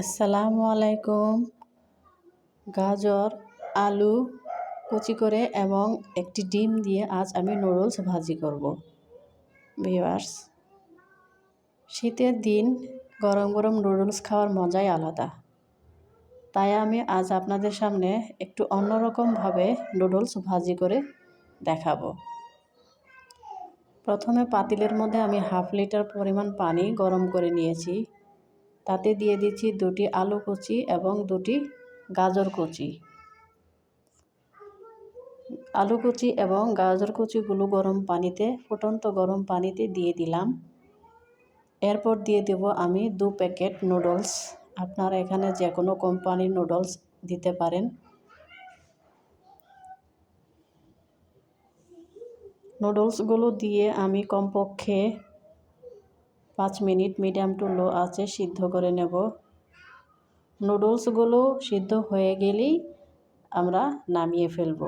আসসালামু আলাইকুম। গাজর, আলু কুচি করে এবং একটি ডিম দিয়ে আজ আমি নুডলস ভাজি করব। ভিওয়ার্স শীতের দিন গরম গরম নুডলস খাওয়ার মজাই আলাদা। তাই আমি আজ আপনাদের সামনে একটু অন্যরকমভাবে নুডলস ভাজি করে দেখাবো। প্রথমে পাতিলের মধ্যে আমি হাফ লিটার পরিমাণ পানি গরম করে নিয়েছি। তাতে দিয়ে দিচ্ছি দুটি আলু কুচি এবং দুটি গাজর কুচি। আলু কুচি এবং গাজর কুচিগুলো গরম পানিতে, ফুটন্ত গরম পানিতে দিয়ে দিলাম। এরপর দিয়ে দেব আমি দু প্যাকেট নুডলস। আপনারা এখানে যে কোনো কোম্পানির নুডলস দিতে পারেন। নুডলসগুলো দিয়ে আমি কমপক্ষে পাঁচ মিনিট মিডিয়াম টু লো আছে সিদ্ধ করে নেব। নুডলসগুলো সিদ্ধ হয়ে গেলেই আমরা নামিয়ে ফেলব।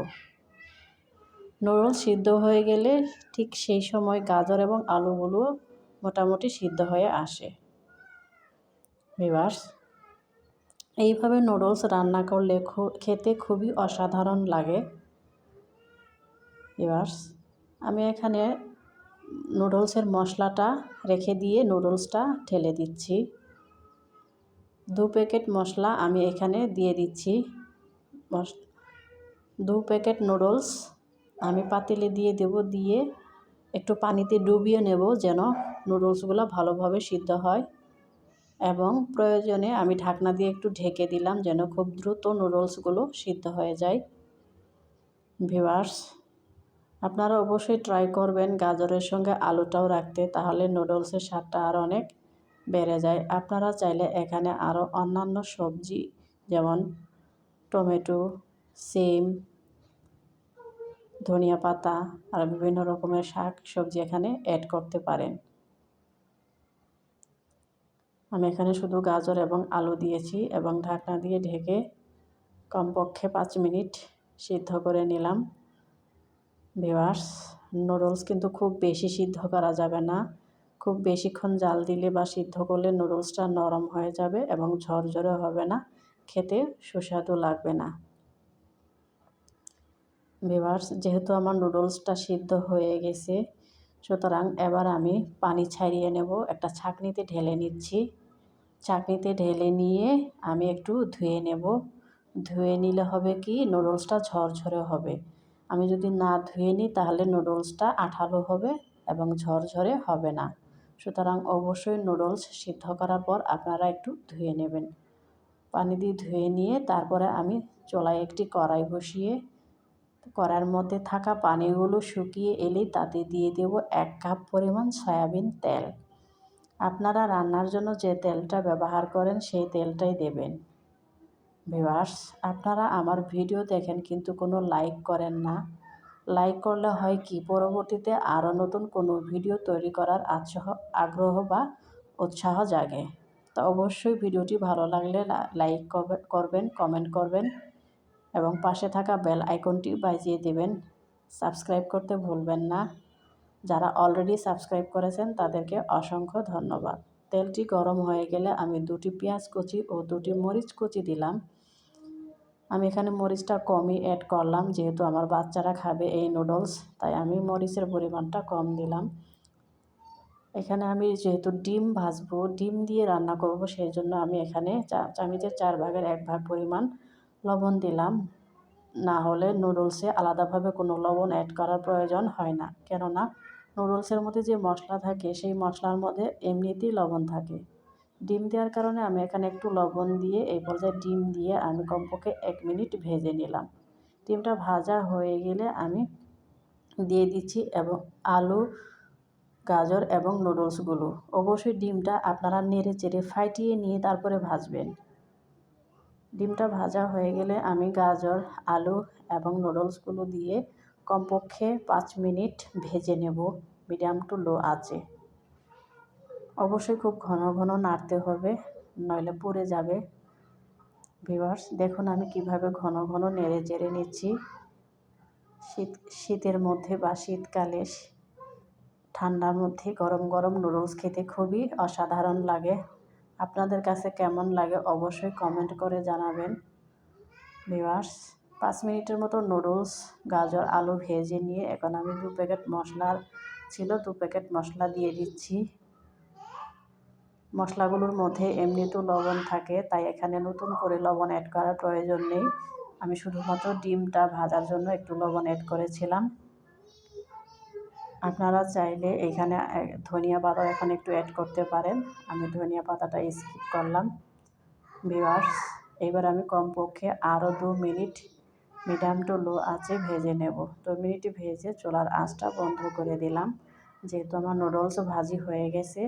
নুডলস সিদ্ধ হয়ে গেলে ঠিক সেই সময় গাজর এবং আলুগুলো মোটামুটি সিদ্ধ হয়ে আসে। ভিভার্স এইভাবে নুডলস রান্না করলে খেতে খুবই অসাধারণ লাগে। ভিভার্স আমি এখানে নুডলসের মশলাটা রেখে দিয়ে নুডলসটা ঢেলে দিচ্ছি। দু প্যাকেট মশলা আমি এখানে দিয়ে দিচ্ছি। দু প্যাকেট নুডলস আমি পাতিলে দিয়ে দেব, দিয়ে একটু পানিতে ডুবিয়ে নেব যেন নুডলসগুলো ভালোভাবে সিদ্ধ হয়। এবং প্রয়োজনে আমি ঢাকনা দিয়ে একটু ঢেকে দিলাম যেন খুব দ্রুত নুডলসগুলো সিদ্ধ হয়ে যায়। ভিভার্স আপনারা অবশ্যই ট্রাই করবেন গাজরের সঙ্গে আলুটাও রাখতে, তাহলে নুডলসের স্বাদটা আর অনেক বেড়ে যায়। আপনারা চাইলে এখানে আরও অন্যান্য সবজি, যেমন টমেটো, সিম, ধনিয়া পাতা, আর বিভিন্ন রকমের শাক সবজি এখানে অ্যাড করতে পারেন। আমি এখানে শুধু গাজর এবং আলু দিয়েছি এবং ঢাকনা দিয়ে ঢেকে কমপক্ষে পাঁচ মিনিট সিদ্ধ করে নিলাম। ভিওয়ার্স নুডলস কিন্তু খুব বেশি সিদ্ধ করা যাবে না। খুব বেশিক্ষণ জাল দিলে বা সিদ্ধ করলে নুডলসটা নরম হয়ে যাবে এবং ঝরঝরে হবে না, খেতে সুস্বাদু লাগবে না। ভিভার্স যেহেতু আমার নুডলসটা সিদ্ধ হয়ে গেছে, সুতরাং এবার আমি পানি ছাড়িয়ে নেব, একটা ছাঁকনিতে ঢেলে নিচ্ছি। ছাঁকনিতে ঢেলে নিয়ে আমি একটু ধুয়ে নেব। ধুয়ে নিলে হবে কি, নুডলসটা ঝরঝরে হবে। আমি যদি না ধুয়ে নিই, তাহলে নুডলসটা আঠালো হবে এবং ঝরঝরে হবে না। সুতরাং অবশ্যই নুডলস সিদ্ধ করার পর আপনারা একটু ধুয়ে নেবেন। পানি দিয়ে ধুয়ে নিয়ে তারপরে আমি চলায় একটি কড়াই বসিয়ে, কড়ার মধ্যে থাকা পানিগুলো শুকিয়ে এলেই তাতে দিয়ে দেব এক কাপ পরিমাণ সয়াবিন তেল। আপনারা রান্নার জন্য যে তেলটা ব্যবহার করেন, সেই তেলটাই দেবেন। ভিভার্স আপনারা আমার ভিডিও দেখেন কিন্তু কোনো লাইক করেন না। লাইক করলে হয় কি, পরবর্তীতে আরও নতুন কোনো ভিডিও তৈরি করার আচ্ছহ, আগ্রহ বা উৎসাহ জাগে। তো অবশ্যই ভিডিওটি ভালো লাগলে লাইক করবেন, কমেন্ট করবেন এবং পাশে থাকা বেল আইকনটি বাজিয়ে দেবেন। সাবস্ক্রাইব করতে ভুলবেন না। যারা অলরেডি সাবস্ক্রাইব করেছেন তাদেরকে অসংখ্য ধন্যবাদ। তেলটি গরম হয়ে গেলে আমি দুটি পেঁয়াজ কুচি ও দুটি মরিচ কুচি দিলাম। আমি এখানে মরিচটা কমই অ্যাড করলাম, যেহেতু আমার বাচ্চারা খাবে এই নুডলস তাই আমি মরিচের পরিমাণটা কম দিলাম। এখানে আমি যেহেতু ডিম ভাজবো, ডিম দিয়ে রান্না করব সেই জন্য আমি এখানে চামিচের চার ভাগের এক ভাগ পরিমাণ লবণ দিলাম। না হলে নুডলসে আলাদাভাবে কোনো লবণ অ্যাড করার প্রয়োজন হয় না। কেননা নুডলসের মধ্যে যে মশলা থাকে, সেই মশলার মধ্যে এমনিতেই লবণ থাকে। ডিম দেওয়ার কারণে আমি এখানে একটু লবণ দিয়ে, এই পর্যায়ে ডিম দিয়ে আমি কমপক্ষে এক মিনিট ভেজে নিলাম। ডিমটা ভাজা হয়ে গেলে আমি দিয়ে দিচ্ছি এবং আলু, গাজর এবং নুডলসগুলো। অবশ্যই ডিমটা আপনারা নেড়ে চেড়ে ফাটিয়ে নিয়ে তারপরে ভাজবেন। ডিমটা ভাজা হয়ে গেলে আমি গাজর, আলু এবং নুডলসগুলো দিয়ে কমপক্ষে পাঁচ মিনিট ভেজে নেব। মিডিয়াম টু লো আছে অবশ্যই খুব ঘন ঘন নাড়তে হবে, নইলে পুড়ে যাবে। ভিভার্স দেখুন আমি কীভাবে ঘন ঘন নেড়ে চেড়ে নিচ্ছি। শীত, শীতের মধ্যে বা শীতকালে ঠান্ডার মধ্যে গরম গরম নুডলস খেতে খুবই অসাধারণ লাগে। আপনাদের কাছে কেমন লাগে অবশ্যই কমেন্ট করে জানাবেন। ভিউয়ার্স পাঁচ মিনিটের মতো নুডলস, গাজর, আলু ভেজে নিয়ে এখন আমি দু প্যাকেট মশলার ছিল, দু প্যাকেট মশলা দিয়ে দিচ্ছি। মশলাগুলোর মধ্যে এমনিতেও লবণ থাকে, তাই এখানে নতুন করে লবণ অ্যাড করার প্রয়োজন নেই। আমি শুধুমাত্র ডিমটা ভাজার জন্য একটু লবণ অ্যাড করেছিলাম। আপনারা চাইলে এখানে ধনিয়া পাতা এখন একটু অ্যাড করতে পারেন। আমি ধনিয়া পাতাটা স্কিপ করলাম। ভিওয়ার্স এবার আমি কমপক্ষে আরও দু মিনিট মিডিয়াম টু লো আছে, ভেজে নেব। দু মিনিট ভেজে চুলার আঁচটা বন্ধ করে দিলাম। যেহেতু আমার নুডলস ভাজি হয়ে গেছে